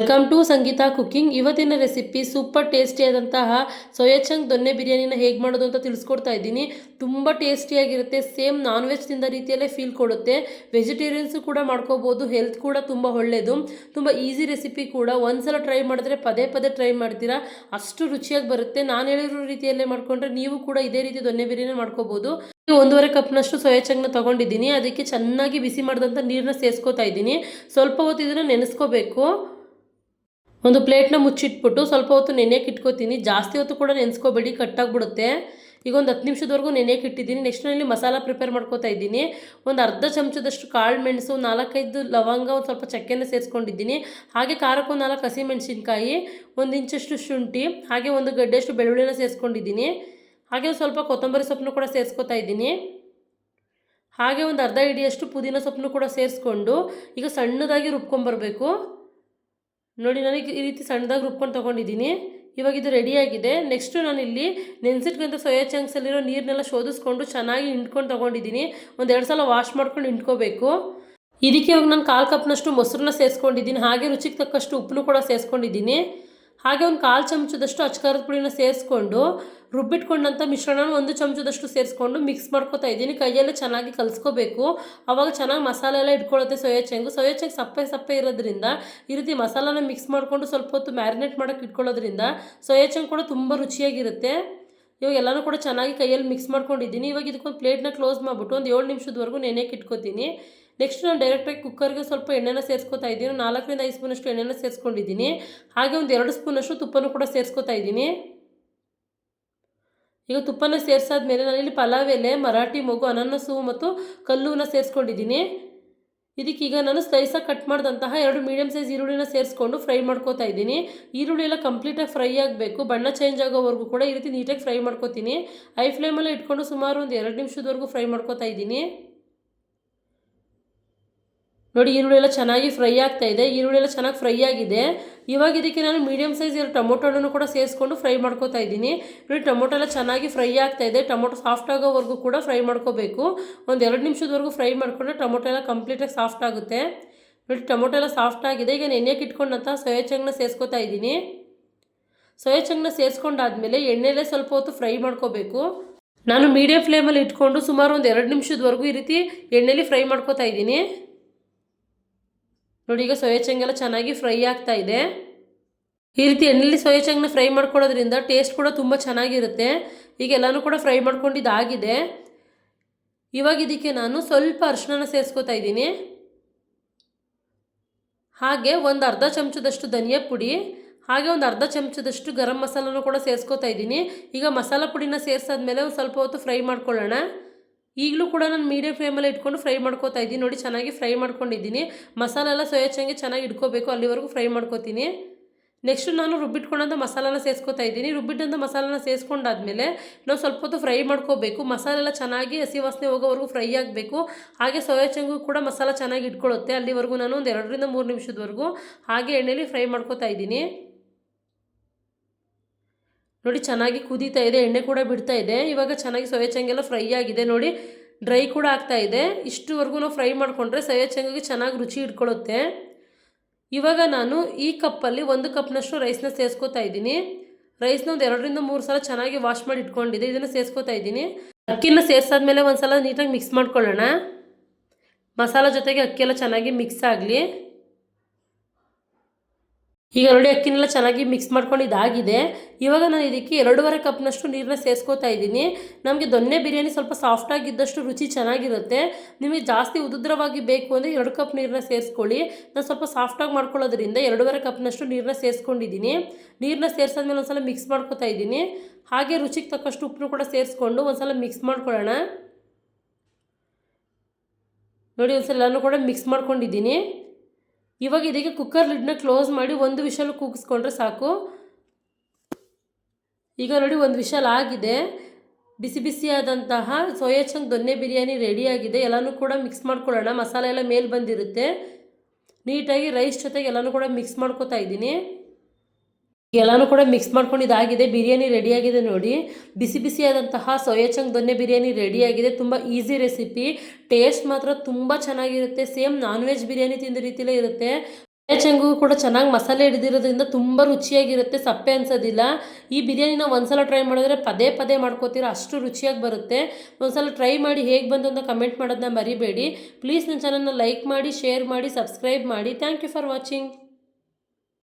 Welcome to Sangeetha cooking ಇವತ್ತಿನ recipe super ಟೇಸ್ಟಿಯಾದಂತಹ soya chunk ದೊನ್ನೆ ಬಿರಿಯಾನಿನ ಹೇಗೆ ಮಾಡೋದು ಅಂತ ತಿಳಿಸ್ಕೊಡ್ತಾ ಇದ್ದೀನಿ. ತುಂಬ ಟೇಸ್ಟಿಯಾಗಿರುತ್ತೆ ಸೇಮ್ ನಾನ್ ವೆಜ್ ತಿಂದ ರೀತಿಯಲ್ಲೇ ಫೀಲ್ ಕೊಡುತ್ತೆ. ವೆಜಿಟೇರಿಯನ್ಸು ಕೂಡ ಮಾಡ್ಕೋಬೋದು ಹೆಲ್ತ್ ಕೂಡ ತುಂಬ ಒಳ್ಳೆಯದು ತುಂಬ ಈಸಿ ರೆಸಿಪಿ ಕೂಡ. ಒಂದ್ಸಲ ಟ್ರೈ ಮಾಡಿದ್ರೆ ಪದೇ ಪದೇ ಟ್ರೈ ಮಾಡ್ತೀರಾ. ಅಷ್ಟು ರುಚಿಯಾಗಿ ಬರುತ್ತೆ. ನಾನು ಹೇಳಿರೋ ರೀತಿಯಲ್ಲೇ ಮಾಡ್ಕೊಂಡ್ರೆ ನೀವು ಕೂಡ ಇದೇ ರೀತಿ ದೊನ್ನೆ ಬಿರಿಯಾನಿ ಮಾಡ್ಕೋಬೋದು. ಒಂದೂವರೆ ಕಪ್ನಷ್ಟು ಸೋಯಾ ಚಂಗ್ನ ತೊಗೊಂಡಿದ್ದೀನಿ. ಅದಕ್ಕೆ ಚೆನ್ನಾಗಿ ಬಿಸಿ ಮಾಡಿದಂಥ ನೀರನ್ನ ಸೇರಿಸ್ಕೋತಾ ಇದ್ದೀನಿ. ಸ್ವಲ್ಪ ಹೊತ್ತು ಇದನ್ನು ನೆನೆಸ್ಕೋಬೇಕು. ಒಂದು ಪ್ಲೇಟ್ನ ಮುಚ್ಚಿಟ್ಬಿಟ್ಟು ಸ್ವಲ್ಪ ಹೊತ್ತು ನೆನೆಯಕ್ಕೆ ಇಟ್ಕೋತೀನಿ ಜಾಸ್ತಿ ಹೊತ್ತು ಕೂಡ ನೆನೆಸ್ಕೋಬೇಡಿ, ಕಟ್ಟಾಗ್ಬಿಡುತ್ತೆ. ಈಗ ಒಂದು ಹತ್ತು ನಿಮಿಷದವರೆಗೂ ನೆನೆಯಕ್ಕೆ ಇಟ್ಟಿದ್ದೀನಿ ನೆಕ್ಸ್ಟ್ ಇಲ್ಲಿ ಮಸಾಲ ಪ್ರಿಪೇರ್ ಮಾಡ್ಕೋತಾ ಇದ್ದೀನಿ. ಒಂದು ಅರ್ಧ ಚಮಚದಷ್ಟು ಕಾಳು ಮೆಣಸು, ನಾಲ್ಕೈದು ಲವಂಗ ಒಂದು ಸ್ವಲ್ಪ ಚಕ್ಕೆನ ಸೇರಿಸ್ಕೊಂಡಿದ್ದೀನಿ. ಹಾಗೆ ಖಾರಕ್ಕೆ ಒಂದು ನಾಲ್ಕು ಹಸಿ ಮೆಣಸಿನ್ಕಾಯಿ, ಒಂದು ಇಂಚಷ್ಟು ಶುಂಠಿ, ಹಾಗೆ ಒಂದು ಗಡ್ಡೆಯಷ್ಟು ಬೆಳ್ಳುಳ್ಳಿನ ಸೇರಿಸ್ಕೊಂಡಿದ್ದೀನಿ. ಹಾಗೆ ಒಂದು ಸ್ವಲ್ಪ ಕೊತ್ತಂಬರಿ ಸೊಪ್ಪನ್ನು ಕೂಡ ಸೇರಿಸ್ಕೊತಾ ಇದ್ದೀನಿ. ಹಾಗೆ ಒಂದು ಅರ್ಧ ಹಿಡಿಯಷ್ಟು ಪುದೀನ ಸೊಪ್ಪನ್ನು ಕೂಡ ಸೇರಿಸ್ಕೊಂಡು ಈಗ ಸಣ್ಣದಾಗಿ ರುಬ್ಕೊಂಬರ್ಬೇಕು. ನೋಡಿ, ನನಗೆ ಈ ರೀತಿ ಸಣ್ಣದಾಗಿ ರುಬ್ಕೊಂಡು ತೊಗೊಂಡಿದ್ದೀನಿ. ಇವಾಗ ಇದು ರೆಡಿಯಾಗಿದೆ ನೆಕ್ಸ್ಟು ಇಲ್ಲಿ ನೆನೆಸಿಟ್ಕೊಂತ ಸೋಯಾ ಚಂಕ್ಸಲ್ಲಿರೋ ನೀರನ್ನೆಲ್ಲ ಶೋಧಿಸ್ಕೊಂಡು ಚೆನ್ನಾಗಿ ಹಿಂಡ್ಕೊಂಡು ತೊಗೊಂಡಿದ್ದೀನಿ. ಒಂದು ಎರಡು ಸಲ ವಾಶ್ ಮಾಡ್ಕೊಂಡು ಹಿಂಡ್ಕೋಬೇಕು. ಇದಕ್ಕೆ ಇವಾಗ ನಾನು ಕಾಲು ಕಪ್ನಷ್ಟು ಮೊಸರನ್ನ ಸೇರಿಸ್ಕೊಂಡಿದ್ದೀನಿ ಹಾಗೆ ರುಚಿಗೆ ತಕ್ಕಷ್ಟು ಉಪ್ಪನ್ನು ಕೂಡ ಸೇರಿಸ್ಕೊಂಡಿದ್ದೀನಿ ಹಾಗೆ ಒಂದು ಕಾಲು ಚಮಚದಷ್ಟು ಅಚ್ಕಾರದ ಪುಡಿನ ಸೇರಿಸ್ಕೊಂಡು ರುಬ್ಬಿಟ್ಕೊಂಡಂಥ ಮಿಶ್ರಣ ಒಂದು ಚಮಚದಷ್ಟು ಸೇರಿಸ್ಕೊಂಡು ಮಿಕ್ಸ್ ಮಾಡ್ಕೊತಾ ಇದ್ದೀನಿ. ಕೈಯಲ್ಲೇ ಚೆನ್ನಾಗಿ ಕಲಿಸ್ಕೋಬೇಕು. ಆವಾಗ ಚೆನ್ನಾಗಿ ಮಸಾಲೆ ಎಲ್ಲ ಇಟ್ಕೊಳ್ಳುತ್ತೆ ಸೋಯಾ ಚೆಂಗು. ಸೋಯಾ ಚೆಂಗ್ ಸಪ್ಪೆ ಸಪ್ಪೆ ಇರೋದ್ರಿಂದ ಈ ರೀತಿ ಮಸಾಲಾನ ಮಿಕ್ಸ್ ಮಾಡಿಕೊಂಡು ಸ್ವಲ್ಪ ಹೊತ್ತು ಮ್ಯಾರಿನೇಟ್ ಮಾಡೋಕೆ ಇಟ್ಕೊಳ್ಳೋದ್ರಿಂದ ಸೋಯಾ ಚೆಂಗ್ ಕೂಡ ತುಂಬ ರುಚಿಯಾಗಿರುತ್ತೆ. ಇವಾಗ ಎಲ್ಲನೂ ಕೂಡ ಚೆನ್ನಾಗಿ ಕೈಯಲ್ಲಿ ಮಿಕ್ಸ್ ಮಾಡ್ಕೊಂಡಿದ್ದೀನಿ. ಇವಾಗ ಇದಕ್ಕೊಂದು ಪ್ಲೇಟ್ನ ಕ್ಲೋಸ್ ಮಾಡಿಬಿಟ್ಟು ಒಂದು ಏಳು ನಿಮಿಷದವರೆಗೂ ನೆನೆಯಕ್ಕೆ ಇಟ್ಕೊತೀನಿ. ನೆಕ್ಸ್ಟ್ ನಾನು ಡೈರೆಕ್ಟಾಗಿ ಕುಕ್ಕರ್ಗೆ ಸ್ವಲ್ಪ ಎಣ್ಣೆನ ಸೇರಿಸ್ಕೊತಾ ಇದ್ದೀನಿ. ನಾಲ್ಕರಿಂದ ಐದು ಸ್ಪೂನಷ್ಟು ಎಣ್ಣೆನ ಸೇರಿಸ್ಕೊಂಡಿದ್ದೀನಿ. ಹಾಗೆ ಒಂದು ಎರಡು ಸ್ಪೂನಷ್ಟು ತುಪ್ಪನೂ ಕೂಡ ಸೇರಿಸ್ಕೊತಾ ಇದ್ದೀನಿ. ಈಗ ತುಪ್ಪನ ಸೇರಿಸಾದ್ಮೇಲೆ ನಾನಿಲ್ಲಿ ಪಲಾವ್ ಎಲೆ, ಮರಾಠಿ ಮಗು ಅನನಸು ಮತ್ತು ಕಲ್ಲುನ ಸೇರಿಸ್ಕೊಂಡಿದ್ದೀನಿ. ಇದಕ್ಕೀಗ ನಾನು ಸ್ಲೈಸಾಗಿ ಕಟ್ ಮಾಡಿದಂತಹ ಎರಡು ಮೀಡಿಯಮ್ ಸೈಜ್ ಈರುಳ್ಳಿನ ಸೇರಿಸ್ಕೊಂಡು ಫ್ರೈ ಮಾಡ್ಕೋತಾ ಇದ್ದೀನಿ. ಈರುಳ್ಳಿ ಎಲ್ಲ ಕಂಪ್ಲೀಟಾಗಿ ಫ್ರೈ ಆಗಬೇಕು. ಬಣ್ಣ ಚೇಂಜ್ ಆಗೋವರೆಗೂ ಕೂಡ ಈ ರೀತಿ ನೀಟಾಗಿ ಫ್ರೈ ಮಾಡ್ಕೋತೀನಿ. ಐ ಫ್ಲೇಮಲ್ಲಿ ಇಟ್ಕೊಂಡು ಸುಮಾರು ಒಂದು ಎರಡು ನಿಮಿಷದವರೆಗೂ ಫ್ರೈ ಮಾಡ್ಕೋತಾ ಇದ್ದೀನಿ. ನೋಡಿ ಈರುಳ್ಳಿ ಎಲ್ಲ ಚೆನ್ನಾಗಿ ಫ್ರೈ ಆಗ್ತಾ ಇದೆ. ಈರುಳ್ಳಿ ಎಲ್ಲ ಚೆನ್ನಾಗಿ ಫ್ರೈ ಆಗಿದೆ. ಇವಾಗ ಇದಕ್ಕೆ ನಾನು ಮೀಡಿಯಮ್ ಸೈಜ್ ಇರೋ ಟೊಮೊಟೊನೂ ಕೂಡ ಸೇರಿಸ್ಕೊಂಡು ಫ್ರೈ ಮಾಡ್ಕೋತಾ ಇದ್ದೀನಿ. ನೋಡಿ, ಟೊಮೊಟೊ ಎಲ್ಲ ಚೆನ್ನಾಗಿ ಫ್ರೈ ಆಗ್ತಾ ಇದೆ. ಟೊಮೊಟೊ ಸಾಫ್ಟ್ ಆಗೋವರೆಗೂ ಕೂಡ ಫ್ರೈ ಮಾಡ್ಕೋಬೇಕು. ಒಂದು ಎರಡು ನಿಮಿಷದವರೆಗೂ ಫ್ರೈ ಮಾಡಿಕೊಂಡ್ರೆ ಟೊಮೊಟೊ ಎಲ್ಲ ಕಂಪ್ಲೀಟಾಗಿ ಸಾಫ್ಟ್ ಆಗುತ್ತೆ. ನೋಡಿ, ಟೊಮೊಟೊ ಎಲ್ಲ ಸಾಫ್ಟ್ ಆಗಿದೆ. ಈಗ ನೆನೆಯಕ್ಕೆ ಇಟ್ಕೊಂಡಂಥ ಸೋಯಾ ಚಂಗ್ನ ಸೇರಿಸ್ಕೋತಾ ಇದ್ದೀನಿ. ಸೋಯಾ ಚಂಗ್ನ ಸೇರಿಸ್ಕೊಂಡಾದ್ಮೇಲೆ ಎಣ್ಣೆಲೇ ಸ್ವಲ್ಪ ಹೊತ್ತು ಫ್ರೈ ಮಾಡ್ಕೋಬೇಕು. ನಾನು ಮೀಡಿಯಂ ಫ್ಲೇಮಲ್ಲಿ ಇಟ್ಕೊಂಡು ಸುಮಾರು ಒಂದು ಎರಡು ನಿಮಿಷದವರೆಗೂ ಈ ರೀತಿ ಎಣ್ಣೆಲಿ ಫ್ರೈ ಮಾಡ್ಕೋತಾ ಇದ್ದೀನಿ. ನೋಡಿ, ಈಗ ಸೋಯಾ ಚಂಗೆಲ್ಲ ಚೆನ್ನಾಗಿ ಫ್ರೈ ಆಗ್ತಾ ಇದೆ. ಈ ರೀತಿ ಎಣ್ಣೆಲಿ ಸೋಯಾ ಚಂಗ್ನ ಫ್ರೈ ಮಾಡ್ಕೊಳ್ಳೋದ್ರಿಂದ ಟೇಸ್ಟ್ ಕೂಡ ತುಂಬ ಚೆನ್ನಾಗಿರುತ್ತೆ. ಈಗ ಎಲ್ಲನೂ ಕೂಡ ಫ್ರೈ ಮಾಡ್ಕೊಂಡಿದ್ದಾಗಿದೆ. ಇವಾಗ ಇದಕ್ಕೆ ನಾನು ಸ್ವಲ್ಪ ಅರಿಶಿನ ಸೇರಿಸ್ಕೋತಾ ಇದ್ದೀನಿ. ಹಾಗೆ ಒಂದು ಅರ್ಧ ಚಮಚದಷ್ಟು ಧನಿಯಾ ಪುಡಿ, ಹಾಗೆ ಒಂದು ಅರ್ಧ ಚಮಚದಷ್ಟು ಗರಂ ಮಸಾಲನೂ ಕೂಡ ಸೇರಿಸ್ಕೋತಾ ಇದ್ದೀನಿ. ಈಗ ಮಸಾಲ ಪುಡಿನ ಸೇರಿಸಾದ್ಮೇಲೆ ಒಂದು ಸ್ವಲ್ಪ ಹೊತ್ತು ಫ್ರೈ ಮಾಡ್ಕೊಳ್ಳೋಣ. ಈಗಲೂ ಕೂಡ ನಾನು ಮೀಡಿಯಂ ಫ್ಲೇಮಲ್ಲಿ ಇಟ್ಕೊಂಡು ಫ್ರೈ ಮಾಡ್ಕೋತಾ ಇದ್ದೀನಿ. ನೋಡಿ, ಚೆನ್ನಾಗಿ ಫ್ರೈ ಮಾಡ್ಕೊಂಡಿದ್ದೀನಿ. ಮಸಾಲ ಎಲ್ಲ ಸೋಯಾಚಂಗೆ ಚೆನ್ನಾಗಿ ಇಟ್ಕೋಬೇಕು. ಅಲ್ಲಿವರೆಗೂ ಫ್ರೈ ಮಾಡ್ಕೋತೀನಿ. ನೆಕ್ಸ್ಟ್ ನಾನು ರುಬ್ಬಿಟ್ಕೊಂಡಂಥ ಮಸಾಲಾನ ಸೇರಿಸ್ಕೊತಾ ಇದ್ದೀನಿ. ರುಬ್ಬಿಟ್ಟಂಥ ಮಸಾಲಾನ ಸೇರಿಸ್ಕೊಂಡಾದ್ಮೇಲೆ ನಾವು ಸ್ವಲ್ಪ ಹೊತ್ತು ಫ್ರೈ ಮಾಡ್ಕೋಬೇಕು. ಮಸಾಲೆ ಎಲ್ಲ ಚೆನ್ನಾಗಿ ಹಸಿ ವಾಸನೆ ಹೋಗೋವರೆಗೂ ಫ್ರೈ ಆಗಬೇಕು. ಹಾಗೆ ಸೋಯಾ ಚಂಗು ಕೂಡ ಮಸಾಲ ಚೆನ್ನಾಗಿ ಇಟ್ಕೊಳ್ಳುತ್ತೆ. ಅಲ್ಲಿವರೆಗೂ ನಾನು ಒಂದು ಎರಡರಿಂದ ಮೂರು ನಿಮಿಷದವರೆಗೂ ಹಾಗೆ ಎಣ್ಣೆಲಿ ಫ್ರೈ ಮಾಡ್ಕೋತಾ ಇದ್ದೀನಿ. ನೋಡಿ, ಚೆನ್ನಾಗಿ ಕುದೀತಾ ಇದೆ, ಎಣ್ಣೆ ಕೂಡ ಬಿಡ್ತಾ ಇದೆ. ಇವಾಗ ಚೆನ್ನಾಗಿ ಸೋಯಾ ಚಂಗೆಲ್ಲ ಫ್ರೈ ಆಗಿದೆ ನೋಡಿ. ಡ್ರೈ ಕೂಡ ಆಗ್ತಾ ಇದೆ. ಇಷ್ಟುವರೆಗೂ ನಾವು ಫ್ರೈ ಮಾಡಿಕೊಂಡ್ರೆ ಸೋಯಾ ಚಂಗಿಗೆ ಚೆನ್ನಾಗಿ ರುಚಿ ಇಟ್ಕೊಳ್ಳುತ್ತೆ ಇವಾಗ ನಾನು ಈ ಕಪ್ಪಲ್ಲಿ ಒಂದು ಕಪ್ನಷ್ಟು ರೈಸ್ನ ಸೇರಿಸ್ಕೋತಾ ಇದ್ದೀನಿ. ರೈಸ್ನ ಒಂದು ಎರಡರಿಂದ ಮೂರು ಸಲ ಚೆನ್ನಾಗಿ ವಾಶ್ ಮಾಡಿ ಇಟ್ಕೊಂಡಿದ್ದೆ ಇದನ್ನು ಸೇರಿಸ್ಕೋತಾ ಇದ್ದೀನಿ. ಅಕ್ಕಿನ ಸೇರಿಸಾದ್ಮೇಲೆ ಒಂದು ಸಲ ನೀಟಾಗಿ ಮಿಕ್ಸ್ ಮಾಡ್ಕೊಳ್ಳೋಣ. ಮಸಾಲ ಜೊತೆಗೆ ಅಕ್ಕಿ ಎಲ್ಲ ಚೆನ್ನಾಗಿ ಮಿಕ್ಸ್ ಆಗಲಿ. ಈಗ ನೋಡಿ ಅಕ್ಕಿನೆಲ್ಲ ಚೆನ್ನಾಗಿ ಮಿಕ್ಸ್ ಮಾಡ್ಕೊಂಡು ಇದಾಗಿದೆ. ಇವಾಗ ನಾನು ಇದಕ್ಕೆ ಎರಡೂವರೆ ಕಪ್ನಷ್ಟು ನೀರನ್ನ ಸೇರಿಸ್ಕೋತಾ ಇದ್ದೀನಿ. ನಮಗೆ ದೊನ್ನೆ ಬಿರಿಯಾನಿ ಸ್ವಲ್ಪ ಸಾಫ್ಟಾಗಿದ್ದಷ್ಟು ರುಚಿ ಚೆನ್ನಾಗಿರುತ್ತೆ. ನಿಮಗೆ ಜಾಸ್ತಿ ಉದುದ್ರವಾಗಿ ಬೇಕು ಅಂದರೆ ಎರಡು ಕಪ್ ನೀರನ್ನ ಸೇರಿಸ್ಕೊಳ್ಳಿ. ನಾನು ಸ್ವಲ್ಪ ಸಾಫ್ಟಾಗಿ ಮಾಡ್ಕೊಳ್ಳೋದ್ರಿಂದ ಎರಡೂವರೆ ಕಪ್ನಷ್ಟು ನೀರನ್ನ ಸೇರಿಸ್ಕೊಂಡಿದ್ದೀನಿ. ನೀರನ್ನ ಸೇರಿಸಾದ್ಮೇಲೆ ಒಂದು ಸಲ ಮಿಕ್ಸ್ ಮಾಡ್ಕೋತಾ ಇದ್ದೀನಿ. ಹಾಗೆ ರುಚಿಗೆ ತಕ್ಕಷ್ಟು ಉಪ್ಪನ್ನು ಕೂಡ ಸೇರಿಸ್ಕೊಂಡು ಒಂದು ಸಲ ಮಿಕ್ಸ್ ಮಾಡ್ಕೊಳ್ಳೋಣ. ನೋಡಿ ಒಂದು ಸಲ ಎಲ್ಲನೂ ಕೂಡ ಮಿಕ್ಸ್ ಮಾಡ್ಕೊಂಡಿದ್ದೀನಿ. ಇವಾಗ ಇದಕ್ಕೆ ಕುಕ್ಕರ್ ಲಿಡ್ನ ಕ್ಲೋಸ್ ಮಾಡಿ ಒಂದು ವಿಷಲ್ ಕೂಗಿಸ್ಕೊಂಡ್ರೆ ಸಾಕು. ಈಗ ನೋಡಿ ಒಂದು ವಿಷಲ್ ಆಗಿದೆ. ಬಿಸಿ ಬಿಸಿಯಾದಂತಹ ಸೋಯಾ ಚಂಗ್ ದೊನ್ನೆ ಬಿರಿಯಾನಿ ರೆಡಿಯಾಗಿದೆ ಎಲ್ಲನೂ ಕೂಡ ಮಿಕ್ಸ್ ಮಾಡ್ಕೊಳ್ಳೋಣ. ಮಸಾಲೆ ಎಲ್ಲ ಮೇಲೆ ಬಂದಿರುತ್ತೆ. ನೀಟಾಗಿ ರೈಸ್ ಜೊತೆಗೆ ಎಲ್ಲನೂ ಕೂಡ ಮಿಕ್ಸ್ ಮಾಡ್ಕೋತಾ ಇದ್ದೀನಿ. ಎಲ್ಲನೂ ಕೂಡ ಮಿಕ್ಸ್ ಮಾಡ್ಕೊಂಡು ಇದಾಗಿದೆ. ಬಿರಿಯಾನಿ ರೆಡಿಯಾಗಿದೆ ನೋಡಿ. ಬಿಸಿ ಬಿಸಿಯಾದಂತಹ ಸೋಯಾ ಚಂಗ್ ದೊನ್ನೆ ಬಿರಿಯಾನಿ ರೆಡಿಯಾಗಿದೆ ತುಂಬ ಈಸಿ ರೆಸಿಪಿ ಟೇಸ್ಟ್ ಮಾತ್ರ ತುಂಬ ಚೆನ್ನಾಗಿರುತ್ತೆ. ಸೇಮ್ ನಾನ್ ವೆಜ್ ಬಿರಿಯಾನಿ ತಿಂದ ರೀತಿಲೇ ಇರುತ್ತೆ. ಚಂಗು ಕೂಡ ಚೆನ್ನಾಗಿ ಮಸಾಲೆ ಹಿಡಿದಿರೋದ್ರಿಂದ ತುಂಬ ರುಚಿಯಾಗಿರುತ್ತೆ. ಸಪ್ಪೆ ಅನ್ಸೋದಿಲ್ಲ. ಈ ಬಿರಿಯಾನಿನ ಒಂದ್ಸಲ ಟ್ರೈ ಮಾಡಿದ್ರೆ ಪದೇ ಪದೇ ಮಾಡ್ಕೋತೀರ. ಅಷ್ಟು ರುಚಿಯಾಗಿ ಬರುತ್ತೆ. ಒಂದ್ಸಲ ಟ್ರೈ ಮಾಡಿ ಹೇಗೆ ಬಂತು ಅಂತ ಕಮೆಂಟ್ ಮಾಡೋದನ್ನ ಮರಿಬೇಡಿ. ಪ್ಲೀಸ್ ನನ್ನ ಚಾನಲ್ನ ಲೈಕ್ ಮಾಡಿ ಶೇರ್ ಮಾಡಿ ಸಬ್ಸ್ಕ್ರೈಬ್ ಮಾಡಿ. Thank you for watching